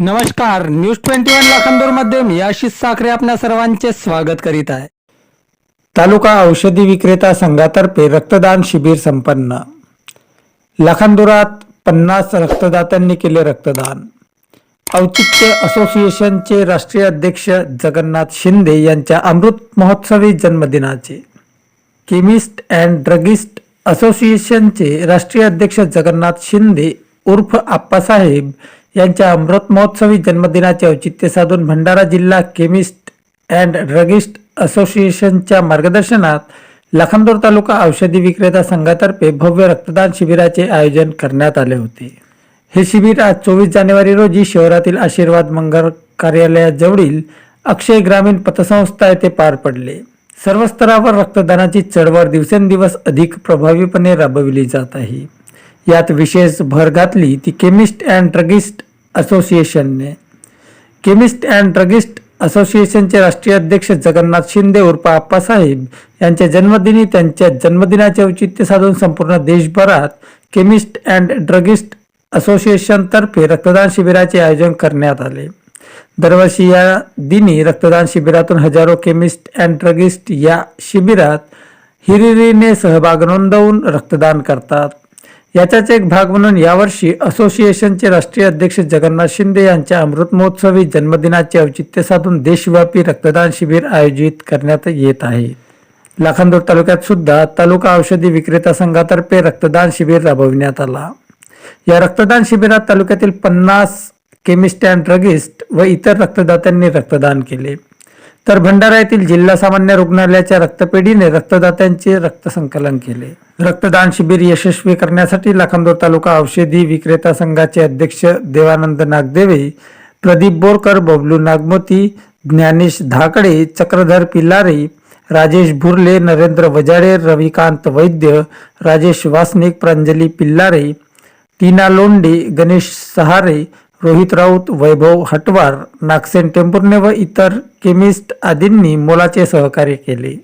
नमस्कार news twenty one लाखांदूरमध्ये मी आशिष साखरे आपल्या सर्वांचे स्वागत करीत आहे. तालुका औषधी विक्रेता संघातर्फे रक्तदान शिबिर संपन्न. लाखांदुरात पन्नास रक्तदात्यांनी केले रक्तदान. औचित्य असोसिएशनचे राष्ट्रीय अध्यक्ष जगन्नाथ शिंदे यांच्या अमृत महोत्सवी जन्मदिनाचे. केमिस्ट अँड ड्रगिस्ट असोसिएशनचे राष्ट्रीय अध्यक्ष जगन्नाथ शिंदे उर्फ आप्पासाहेब यांच्या अमृत महोत्सवी जन्मदिनाचे औचित्य साधून भंडारा जिल्हा केमिस्ट अँड ड्रगिस्ट असोसिएशनच्या मार्गदर्शनात लखनदूर तालुका औषधी विक्रेता संघातर्फे भव्य रक्तदान शिबिराचे आयोजन करण्यात आले होते. हे शिबिर आज चोवीस जानेवारी रोजी शहरातील आशीर्वाद मंगल कार्यालयाजवळील अक्षय ग्रामीण पतसंस्था येथे पार पडले. सर्व स्तरावर रक्तदानाची चळवळ दिवसेंदिवस अधिक प्रभावीपणे राबविली जात आहे. यात विशेष भर घातली ती केमिस्ट अँड ड्रगिस्ट असोसिएशनने. केमिस्ट अँड ड्रगिस्ट असोसिएशनचे राष्ट्रीय अध्यक्ष जगन्नाथ शिंदे उर्फ आप्पासाहेब यांच्या जन्मदिनी त्यांच्या जन्मदिनाचे औचित्य साधून संपूर्ण देशभरात केमिस्ट अँड ड्रगिस्ट असोसिएशनतर्फे रक्तदान शिबिराचे आयोजन करण्यात आले. दरवर्षी या दिनी रक्तदान शिबिरातून हजारो केमिस्ट अँड ड्रगिस्ट या शिबिरात हिरिरीने सहभाग नोंदवून रक्तदान करतात. याचाच एक भाग म्हणून यावर्षी असोसिएशनचे राष्ट्रीय अध्यक्ष जगन्नाथ शिंदे यांच्या अमृत महोत्सवी जन्मदिनाचे औचित्य साधून देशव्यापी रक्तदान शिबिर आयोजित करण्यात येत आहे. लाखांदूर तालुक्यात सुद्धा तालुका औषधी विक्रेता संघातर्फे रक्तदान शिबिर राबविण्यात आला. या रक्तदान शिबिरात तालुक्यातील पन्नास केमिस्ट अँड ड्रगिस्ट व इतर रक्तदात्यांनी रक्तदान केले. तर भंडारा येथील जिल्हा सामान्य रुग्णालयाच्या रक्तपेढीने रक्तदात्यांचे रक्तसंकलन केले. रक्तदान शिबिर यशस्वी करण्यासाठी लाखांदोर तालुका औषधी विक्रेता संघाचे अध्यक्ष देवानंद नागदेवे प्रदीप बोरकर बबलू नागमोती ज्ञानेश धाकडे चक्रधर पिल्लारे राजेश भुर्ले नरेंद्र वजाडे रविकांत वैद्य राजेश वासनिक प्रांजली पिल्लारे टीना लोंडे गणेश सहारे रोहित राऊत वैभव हटवार नागसेन टेंभुर्णे व इतर केमिस्ट आदींनी मोलाचे सहकार्य केले.